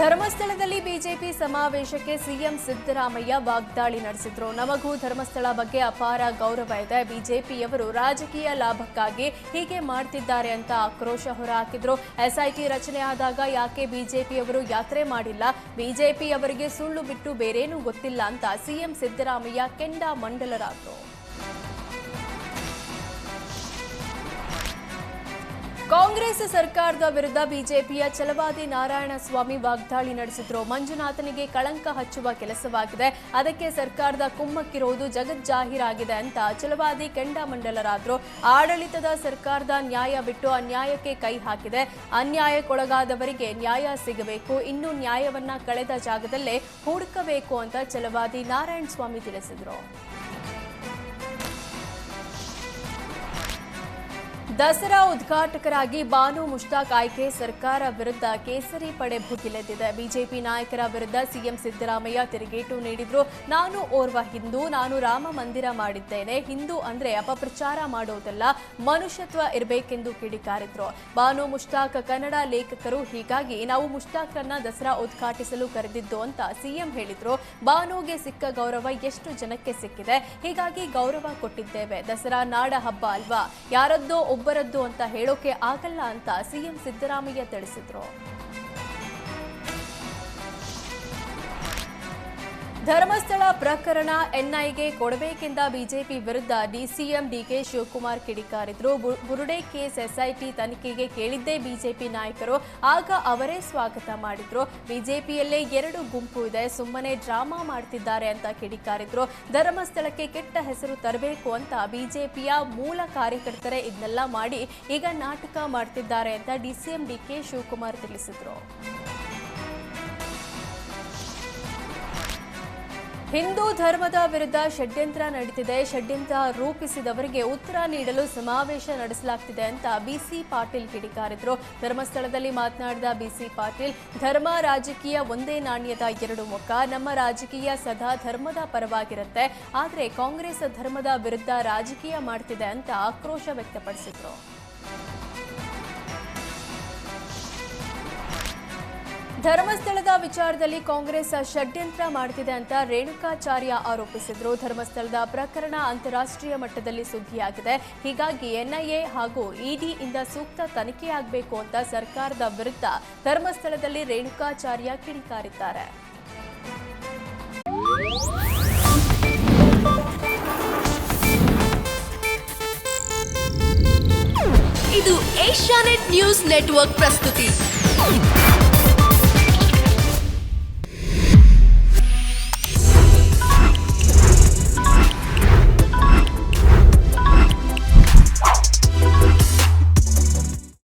ಧರ್ಮಸ್ಥಳದಲ್ಲಿ ಬಿಜೆಪಿ ಸಮಾವೇಶಕ್ಕೆ ಸಿಎಂ ಸಿದ್ದರಾಮಯ್ಯ ವಾಗ್ದಾಳಿ ನಡೆಸಿದ್ರು. ನಮಗೂ ಧರ್ಮಸ್ಥಳ ಬಗ್ಗೆ ಅಪಾರ ಗೌರವ ಇದೆ. ಬಿಜೆಪಿಯವರು ರಾಜಕೀಯ ಲಾಭಕ್ಕಾಗಿ ಹೀಗೆ ಮಾಡ್ತಿದ್ದಾರೆ ಅಂತ ಆಕ್ರೋಶ ಹೊರಹಾಕಿದ್ರು. ಎಸ್ಐಟಿ ರಚನೆ ಆದಾಗ ಯಾಕೆ ಬಿಜೆಪಿಯವರು ಯಾತ್ರೆ ಮಾಡಿಲ್ಲ? ಬಿಜೆಪಿಯವರಿಗೆ ಸುಳ್ಳು ಬಿಟ್ಟು ಬೇರೇನೂ ಗೊತ್ತಿಲ್ಲ ಅಂತ ಸಿಎಂ ಸಿದ್ದರಾಮಯ್ಯ ಕೆಂಡ ಮಂಡಲರಾದ್ರು. ಕಾಂಗ್ರೆಸ್ ಸರ್ಕಾರದ ವಿರುದ್ಧ ಬಿಜೆಪಿಯ ಛಲವಾದಿ ನಾರಾಯಣಸ್ವಾಮಿ ವಾಗ್ದಾಳಿ ನಡೆಸಿದ್ರು. ಮಂಜುನಾಥನಿಗೆ ಕಳಂಕ ಹಚ್ಚುವ ಕೆಲಸವಾಗಿದೆ. ಅದಕ್ಕೆ ಸರ್ಕಾರದ ಕುಮ್ಮಕ್ಕಿರುವುದು ಜಗಜ್ಜಾಹೀರಾಗಿದೆ ಅಂತ ಛಲವಾದಿ ಕೆಂಡಾಮಂಡಲರಾದ್ರು ಆಡಳಿತದ ಸರ್ಕಾರದ ನ್ಯಾಯ ಬಿಟ್ಟು ಅನ್ಯಾಯಕ್ಕೆ ಕೈ ಹಾಕಿದೆ. ಅನ್ಯಾಯಕ್ಕೊಳಗಾದವರಿಗೆ ನ್ಯಾಯ ಸಿಗಬೇಕು. ಇನ್ನು ನ್ಯಾಯವನ್ನ ಕಳೆದ ಜಾಗದಲ್ಲೇ ಹುಡುಕಬೇಕು ಅಂತ ಛಲವಾದಿ ನಾರಾಯಣಸ್ವಾಮಿ ತಿಳಿಸಿದ್ರು. ದಸರಾ ಉದ್ಘಾಟಕರಾಗಿ ಬಾನು ಮುಷ್ತಾಕ್ ಆಯ್ಕೆ, ಸರ್ಕಾರ ವಿರುದ್ಧ ಕೇಸರಿ ಪಡೆ ಭುಗಿಲೆದ್ದಿದೆ. ಬಿಜೆಪಿ ನಾಯಕರ ವಿರುದ್ಧ ಸಿಎಂ ಸಿದ್ದರಾಮಯ್ಯ ತಿರುಗೇಟು ನೀಡಿದ್ರು. ನಾನು ಓರ್ವ ಹಿಂದೂ, ನಾನು ರಾಮ ಮಂದಿರ ಮಾಡಿದ್ದೇನೆ. ಹಿಂದೂ ಅಂದ್ರೆ ಅಪಪ್ರಚಾರ ಮಾಡೋದಲ್ಲ, ಮನುಷ್ಯತ್ವ ಇರಬೇಕೆಂದು ಕಿಡಿಕಾರಿದ್ರು. ಬಾನು ಮುಷ್ತಾಕ್ ಕನ್ನಡ ಲೇಖಕರು ಹೀಗಾಗಿ ನಾವು ಮುಷ್ತಾಕ್ರನ್ನ ದಸರಾ ಉದ್ಘಾಟಿಸಲು ಕರೆದಿದ್ದು ಅಂತ ಸಿಎಂ ಹೇಳಿದ್ರು. ಬಾನುಗೆ ಸಿಕ್ಕ ಗೌರವ ಎಷ್ಟು ಜನಕ್ಕೆ ಸಿಕ್ಕಿದೆ? ಹೀಗಾಗಿ ಗೌರವ ಕೊಟ್ಟಿದ್ದೇವೆ. ದಸರಾ ನಾಡ ಹಬ್ಬ ಅಲ್ವಾ? ಯಾರದ್ದೋ ಒಬ್ಬರದ್ದು ಅಂತ ಹೇಳೋಕೆ ಆಗಲ್ಲ ಅಂತ ಸಿಎಂ ಸಿದ್ದರಾಮಯ್ಯ ತಿಳಿಸಿದ್ರು. ಧರ್ಮಸ್ಥಳ ಪ್ರಕರಣ ಎನ್ಐಗೆ ಕೊಡಬೇಕೆಂದ ಬಿಜೆಪಿ ವಿರುದ್ಧ ಡಿಸಿಎಂ ಡಿಕೆ ಶಿವಕುಮಾರ್ ಕಿಡಿಕಾರಿದ್ರು. ಬುರುಡೆ ಕೇಸ್ ಎಸ್ಐಟಿ ತನಿಖೆಗೆ ಕೇಳಿದ್ದೇ ಬಿಜೆಪಿ ನಾಯಕರು, ಆಗ ಅವರೇ ಸ್ವಾಗತ ಮಾಡಿದ್ರು. ಬಿಜೆಪಿಯಲ್ಲೇ ಎರಡು ಗುಂಪು ಇದೆ, ಸುಮ್ಮನೆ ಡ್ರಾಮಾ ಮಾಡ್ತಿದ್ದಾರೆ ಅಂತ ಕಿಡಿಕಾರಿದ್ರು. ಧರ್ಮಸ್ಥಳಕ್ಕೆ ಕೆಟ್ಟ ಹೆಸರು ತರಬೇಕು ಅಂತ ಬಿಜೆಪಿಯ ಮೂಲ ಕಾರ್ಯಕರ್ತರೇ ಇದನ್ನೆಲ್ಲ ಮಾಡಿ ಈಗ ನಾಟಕ ಮಾಡ್ತಿದ್ದಾರೆ ಅಂತ ಡಿಸಿಎಂ ಡಿಕೆ ಶಿವಕುಮಾರ್ ತಿಳಿಸಿದ್ರು. ಹಿಂದೂ ಧರ್ಮದ ವಿರುದ್ಧ ಷಡ್ಯಂತ್ರ ನಡೀತಿದೆ. ಷಡ್ಯಂತ್ರ ರೂಪಿಸಿದವರಿಗೆ ಉತ್ತರ ನೀಡಲು ಸಮಾವೇಶ ನಡೆಸಲಾಗ್ತಿದೆ ಅಂತ ಬಿಸಿ ಪಾಟೀಲ್ ಕಿಡಿಕಾರಿದ್ರು. ಧರ್ಮಸ್ಥಳದಲ್ಲಿ ಮಾತನಾಡಿದ ಬಿಸಿ ಪಾಟೀಲ್, ಧರ್ಮ ರಾಜಕೀಯ ಒಂದೇ ನಾಣ್ಯದ ಎರಡು ಮುಖ. ನಮ್ಮ ರಾಜಕೀಯ ಸದಾ ಧರ್ಮದ ಪರವಾಗಿರುತ್ತೆ. ಆದರೆ ಕಾಂಗ್ರೆಸ್ ಧರ್ಮದ ವಿರುದ್ಧ ರಾಜಕೀಯ ಮಾಡ್ತಿದೆ ಅಂತ ಆಕ್ರೋಶ ವ್ಯಕ್ತಪಡಿಸಿದ್ರು. ಧರ್ಮಸ್ಥಳದ ವಿಚಾರದಲ್ಲಿ ಕಾಂಗ್ರೆಸ್ ಷಡ್ಯಂತ್ರ ಮಾಡ್ತಿದೆ ಅಂತ ರೇಣುಕಾಚಾರ್ಯ ಆರೋಪಿಸಿದ್ರು. ಧರ್ಮಸ್ಥಳದ ಪ್ರಕರಣ ಅಂತಾರಾಷ್ಟ್ರೀಯ ಮಟ್ಟದಲ್ಲಿ ಸುದ್ದಿಯಾಗಿದೆ. ಹೀಗಾಗಿ ಎನ್ಐಎ ಹಾಗೂ ಇಡಿ ಇಂದ ಸೂಕ್ತ ತನಿಖೆಯಾಗಬೇಕು ಅಂತ ಸರ್ಕಾರದ ವಿರುದ್ಧ ಧರ್ಮಸ್ಥಳದಲ್ಲಿ ರೇಣುಕಾಚಾರ್ಯ ಕಿಡಿಕಾರಿದ್ದಾರೆ. ಇದು ಏಷ್ಯಾನೆಟ್ ನ್ಯೂಸ್ ನೆಟ್ವರ್ಕ್ ಪ್ರಸ್ತುತಿ.